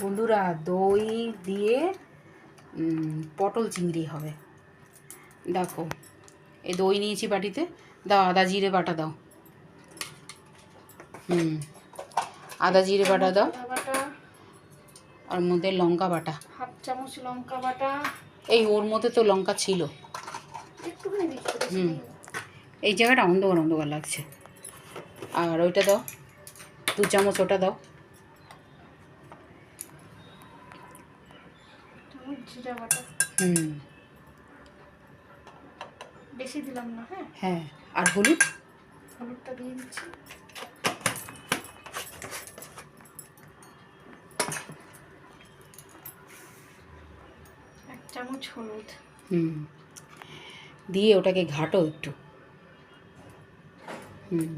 বন্ধুরা দই দিয়ে পটল চিংড়ি হবে। দেখো এই দই নিয়েছি বাটিতে। দাও আদা জিরে বাটা দাও। হুম আদা জিরে বাটা দাও। আর মধ্যে লঙ্কা বাটা। হাফ চামচ লঙ্কা বাটা। এই ওর মধ্যে তো লঙ্কা ছিল। হুম। এই জায়গাটা অন্ধকার অন্ধকার লাগছে। আর ওইটা দাও দু চামচ ওটা দাও। জিরা বাটা হুম। বেশি দিলাম না হ্যাঁ? হ্যাঁ আর হলুদ? হলুদটা দিয়ে দিচ্ছি। এক চামচ হলুদ। হুম। দিয়ে ওটাকে ঘাটো একটু। হুম।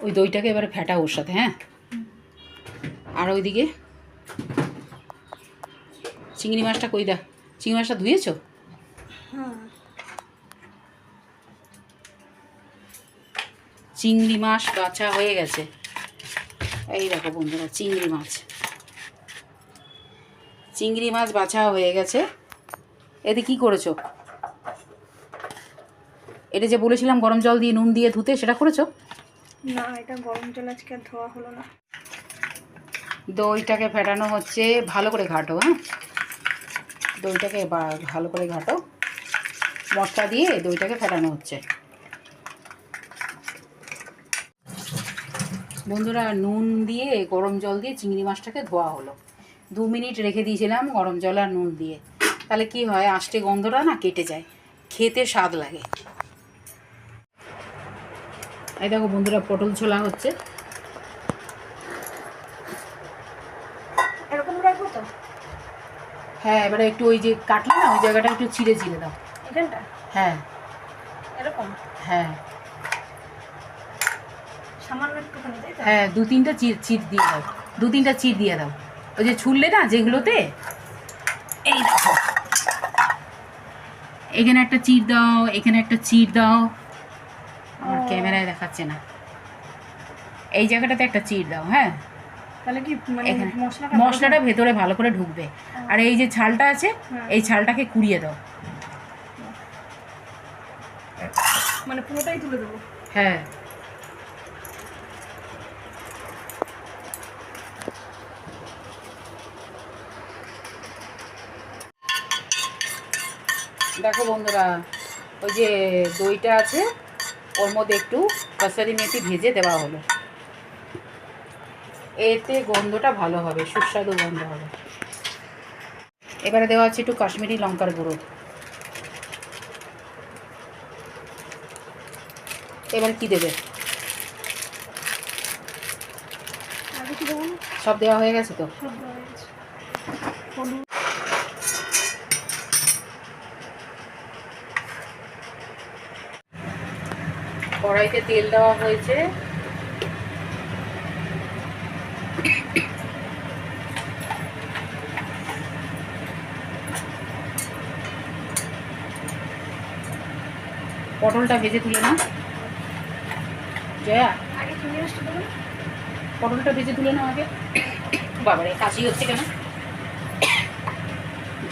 ওই দইটাকে এবারে ফেটা ওর সাথে হ্যাঁ? আর ওইদিকে চিংড়ি মাছটা কই দা? চিংড়ি মাছটা ধুয়েছো? চিংড়ি মাছ বাছা হয়ে গেছে। এই দেখো বন্ধুরা, চিংড়ি মাছ। চিংড়ি মাছ বাছা হয়ে গেছে। এতে কি করেছ? এটা যে বলেছিলাম গরম জল দিয়ে নুন দিয়ে ধুতে, সেটা করেছ? না, এটা গরম জল আজকে ধোয়া হলো না। দইটাকে ফেটানো হচ্ছে ভালো করে ঘাটো হ্যাঁ? দইটাকে ভালো করে ঘাটো। মশলা দিয়ে দইটাকে ফেটানো হচ্ছে। বন্ধুরা, নুন দিয়ে, গরম জল দিয়ে চিংড়ি মাছটাকে ধোয়া হলো। দু মিনিট রেখে দিয়েছিলাম গরম জল আর নুন দিয়ে। তাহলে কি হয়, আষ্টে গন্ধটা না কেটে যায়। খেতে স্বাদ লাগে। এই দেখো বন্ধুরা, পটল ছোলা হচ্ছে এরকম রাখব তো হ্যাঁ এবারে একটু ওই যে কাটলে না ওই জায়গাটা একটু ছিঁড়ে ছিঁড়ে দাও। এখানটা? হ্যাঁ। এরকম? হ্যাঁ। সামান্য একটুখানি হ্যাঁ দু তিনটা চির দিয়ে দাও। দু তিনটা চির দিয়ে দাও। ওই যে ছুললে না যেগুলোতে? এই দেখো। এখানে একটা চির দাও এখানে একটা চির দাও। আমার ক্যামেরায় দেখাচ্ছে না। এই জায়গাটাতে একটা চির দাও হ্যাঁ। তাহলে কি মানে এখানে। মশলাটা মশলাটা ভেতরে ভালো করে ঢুকবে। আর এই যে ছালটা আছে হ্যাঁ। এই ছালটাকে কুড়িয়ে দাও। মানে পুরোটাই তুলে দেবো? হ্যাঁ। দেখো বন্ধুরা ওই যে দইটা আছে ওর মধ্যে একটু কাসারি মেথি ভেজে দেওয়া হলো। এতে গন্ধটা ভালো হবে সুস্বাদু গন্ধ হবে। এবারে দেওয়া আছে একটু কাশ্মীরি লঙ্কার গুঁড়ো। এবার কি দেবে? সব দেওয়া হয়ে গেছে তো? কড়াইতে তেল দেওয়া হয়েছে। পটলটা ভেজে তুলে নাও। জয়া পটলটা ভেজে তুলে নাও আগে। বাবারে কাশি হচ্ছে কেন?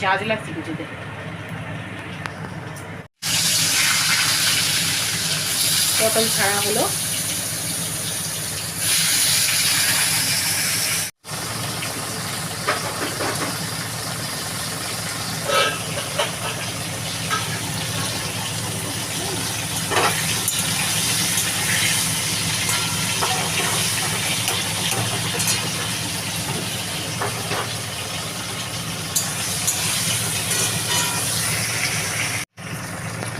জাজ লাগছে কিছুতে পটল ছাড়া হলো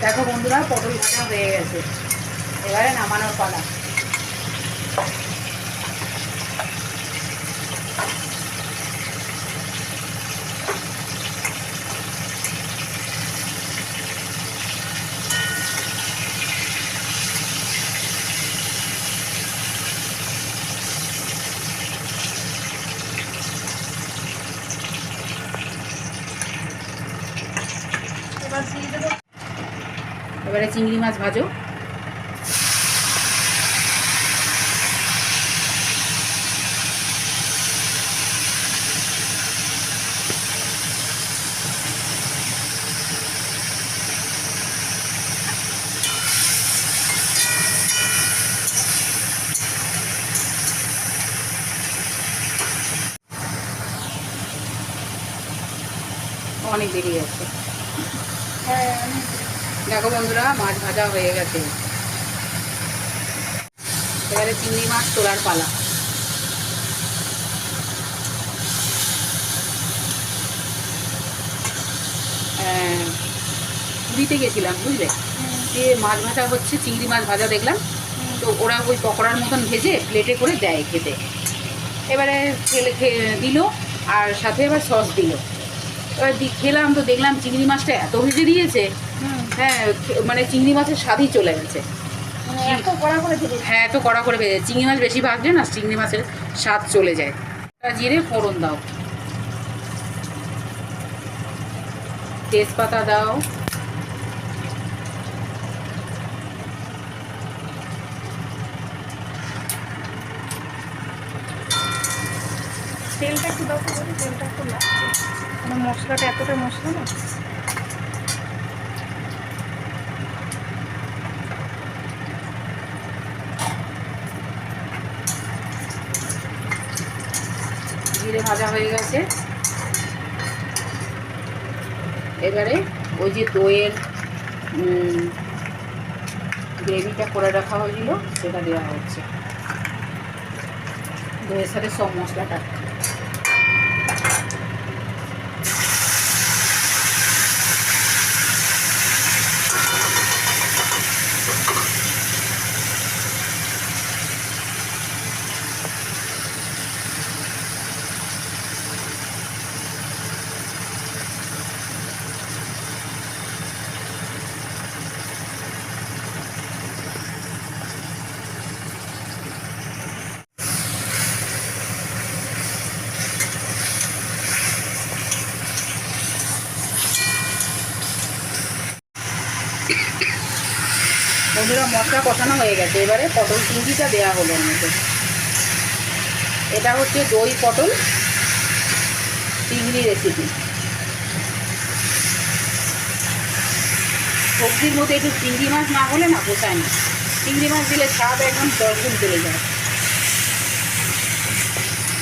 দেখো বন্ধুরা পটল ভাজা হয়ে গেছে। এবারে নামানোর পালা। এবারে চিংড়ি মাছ ভাজো। অনেক দেরি আছে হ্যাঁ দেখো বন্ধুরা মাছ ভাজা হয়ে গেছে। এবারে চিংড়ি মাছ তোলার পালা। আহ, পুরীতে গেছিলাম বুঝলে? দিয়ে মাছ ভাজা হচ্ছে চিংড়ি মাছ ভাজা দেখলাম। তো ওরা ওই পকোড়ার মতন ভেজে প্লেটে করে দেয় খেতে। এবারে খেলে দিল আর সাথে এবার সস দিল। এবার খেলাম তো দেখলাম চিংড়ি মাছটা এত ভেজে দিয়েছে। হ্যাঁ মানে চিংড়ি মাছের স্বাদই চলে গেছে। মানে হ্যাঁ এত কড়া করে ভেজে চিংড়ি মাছ বেশি ভাজলে না চিংড়ি মাছের স্বাদ চলে যায়। জিরে ফোড়ন দাও। তেজপাতা দাও। তেলটা একটু দাও তেলটা একটু লাগছে মানে মশলাটা এতটা মশলা না? জিরে ভাজা হয়ে গেছে। এবারে ওই যে দইয়ের গ্রেভিটা করে রাখা হয়েছিল, সেটা দেওয়া হচ্ছে। দইয়ের সাথে সব মশলাটা বন্ধুরা, মশলা কষানো হয়ে গেছে। এবারে পটল চিংড়িটা দেওয়া হলো মধ্যে। এটা হচ্ছে দই পটল, চিংড়ি রেসিপি সবজির মধ্যে একটু চিংড়ি মাছ না হলে না পোষায় না। চিংড়ি মাছ দিলে স্বাদ একদম দশগুণ চলে যায়।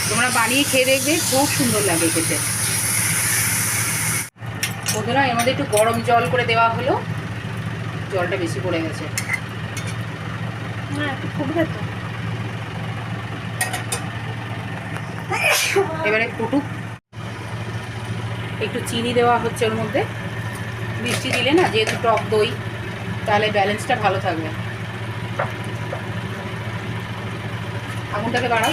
তোমরা বানিয়ে খেয়ে দেখবে, খুব সুন্দর লাগে খেতে। বন্ধুরা, এর মধ্যে একটু গরম জল করে দেওয়া হলো। জলটা বেশি পড়ে গেছে। এবারে ফুটুক একটু চিনি দেওয়া হচ্ছে ওর মধ্যে। মিষ্টি দিলে না, যেহেতু টক দই, তাহলে ব্যালেন্সটা ভালো থাকবে। আগুনটাকে বাড়াও।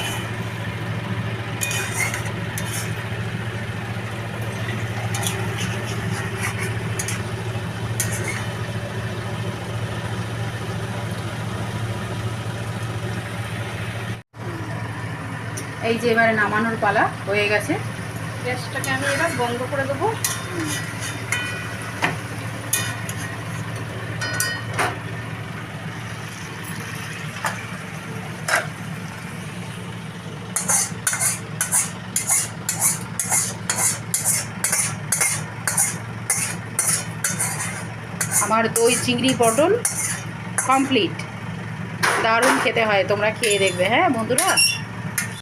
এই যে এবারে নামানোর পালা হয়ে গেছে। গ্যাসটাকে আমি এবার বন্ধ করে দেবো। আমার দই চিংড়ি পটল কমপ্লিট। দারুণ খেতে হয় তোমরা খেয়ে দেখবে। হ্যাঁ বন্ধুরা?